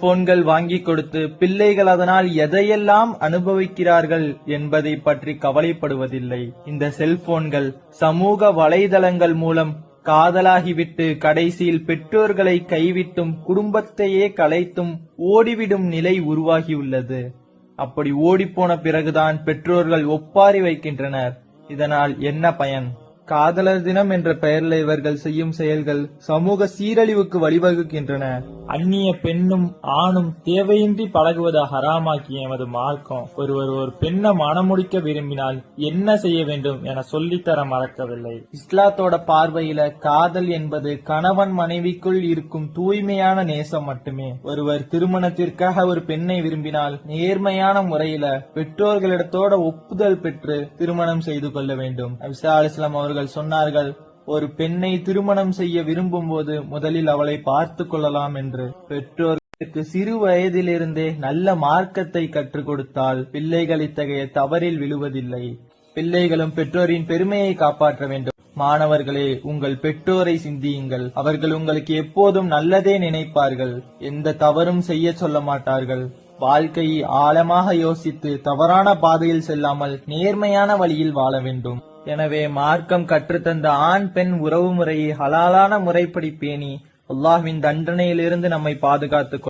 போன்கள் வாங்கி கொடுத்து பிள்ளைகள் அதனால் எதையெல்லாம் அனுபவிக்கிறார்கள் என்பதை பற்றி கவலைப்படுவதில்லை. இந்த செல்போன்கள் சமூக வலைதளங்கள் மூலம் காதலாகிவிட்டு கடைசியில் பெற்றோர்களை கைவிட்டும் குடும்பத்தையே கலைத்தும் ஓடிவிடும் நிலை உருவாகியுள்ளது. அப்படி ஓடிப்போன பிறகுதான் பெற்றோர்கள் ஒப்பாரி வைக்கின்றனர். இதனால் என்ன பயன்? காதலர் தினம் என்ற பெயரில் இவர்கள் செய்யும் செயல்கள் சமூக சீரழிவுக்கு வழிவகுக்கின்றன. அந்நிய பெண்ணும் ஆணும் தேவையின்றி பழகுவதை ஹராமாக்கிய எமது மார்க்கம். ஒருவர் ஒரு பெண்ணை மணமுடிக்க விரும்பினால் என்ன செய்ய வேண்டும் என சொல்லித்தர மறக்கவில்லை. இஸ்லாத்தோட பார்வையில காதல் என்பது கணவன் மனைவிக்குள் இருக்கும் தூய்மையான நேசம் மட்டுமே. ஒருவர் திருமணத்திற்காக ஒரு பெண்ணை விரும்பினால் நேர்மையான முறையில பெற்றோர்களிடத்தோட ஒப்புதல் பெற்று திருமணம் செய்து கொள்ள வேண்டும். அலிஸ்லாம் அவர்கள் சொன்னார்கள் ஒரு பெண்ணை திருமணம் செய்ய விரும்பும் போது முதலில் அவளை பார்த்து கொள்ளலாம் என்று. பெற்றோர்களுக்கு சிறு வயதிலிருந்தே நல்ல மார்க்கத்தை கற்றுக் கொடுத்தால் பிள்ளைகள் இத்தகைய தவறில் விழுவதில்லை. பிள்ளைகளும் பெற்றோரின் பெருமையை காப்பாற்ற வேண்டும். மாணவர்களே உங்கள் பெற்றோரை சிந்தியுங்கள். அவர்கள் உங்களுக்கு எப்போதும் நல்லதே நினைப்பார்கள். எந்த தவறும் செய்ய சொல்ல மாட்டார்கள். வாழ்க்கையை ஆழமாக யோசித்து தவறான பாதையில் செல்லாமல் நேர்மையான வழியில் வாழ வேண்டும். எனவே மார்க்கம் கற்றுத்தந்த ஆண் பெண் உறவு முறையை ஹலாலான முறைப்படி பேணி அல்லாஹ்வின் தண்டனையிலிருந்து நம்மை பாதுகாத்துக் கொள்.